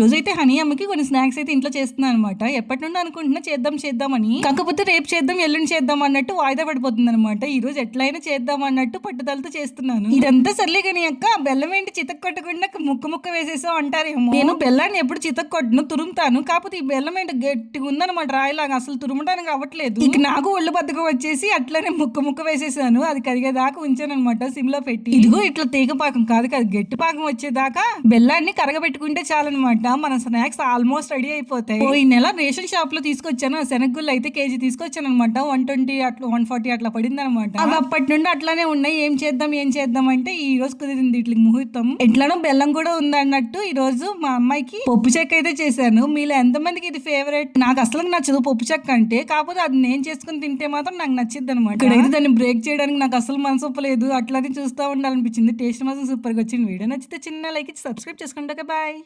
రోజు అయితే హనీ అమ్మకి కొన్ని స్నాక్స్ అయితే ఇంట్లో చేస్తున్నాను అనమాట ఎప్పటి నుండి అనుకుంటున్నా చేద్దాం చేద్దామని కాకపోతే రేపు చేద్దాం ఎల్లుండి చేద్దాం అన్నట్టు వాయిదా పడిపోతుంది అనమాట ఈ రోజు ఎట్లయినా చేద్దాం అన్నట్టు పట్టుదలతో చేస్తున్నాను. ఇదంతా సర్లే కానీ అక్క బెల్లం ఏంటి చితక్ కొట్టకుండా ముక్క ముక్క వేసేసావు అంటారేమో. నేను బెల్లాన్ని ఎప్పుడు చితక్ కొట్టను తురుముతాను. కాకపోతే ఈ బెల్లం ఏంటి గట్టిగా ఉందన్నమాట రాయిలాగా. అసలు తురుమడానికి అవ్వట్లేదు. ఇక నాకు ఒళ్ళు బద్దకం వచ్చేసి అట్లనే ముక్క ముక్క వేసేసాను. అది కరిగేదాకా ఉంచాను అనమాట సిమ్లో పెట్టి. ఇదిగో ఇట్లా తీగ పాకం కాదు కాదు గట్టి పాకం వచ్చేదాకా బెల్లాన్ని కరగబెట్టుకుంటే చాలన్నమాట. మన స్నాక్స్ ఆల్మోస్ట్ రెడీ అయిపోతాయి. ఓ ఈ నెల రేషన్ షాప్లో తీసుకొచ్చాను. శనగగుళ్ళు అయితే కేజీ తీసుకొచ్చాను అనమాట వన్ ట్వంటీ అట్లా వన్ ఫార్టీ అట్లా పడింది అనమాట అవి అప్పటి నుండి అట్లానే ఉన్నాయి. ఏం చేద్దాం ఏం చేద్దాం అంటే ఈ రోజు కుదిరింది ఇట్లకి ముహూర్తం. ఎట్లానో బెల్లం కూడా ఉంది అన్నట్టు ఈ రోజు మా అమ్మాయికి పప్పు చెక్క అయితే చేశాను. మీలో ఎంతమందికి ఇది ఫేవరెట్ నాకు అసలు నచ్చదు పప్పు చెక్క అంటే. కాకపోతే అది నేను చేసుకుని తింటే మాత్రం నాకు నచ్చిద్ది అనమాట ఇక్కడైతే దాన్ని బ్రేక్ చేయడానికి నాకు అసలు మనసు ఒప్పలేదు. అట్లానే చూస్తూ ఉండాలనిపించింది. టేస్ట్ మాత్రం సూపర్గా వచ్చింది. వీడియో నచ్చితే చిన్న లైక్ ఇచ్చి సబ్స్క్రైబ్ చేసుకుంటాక బాయ్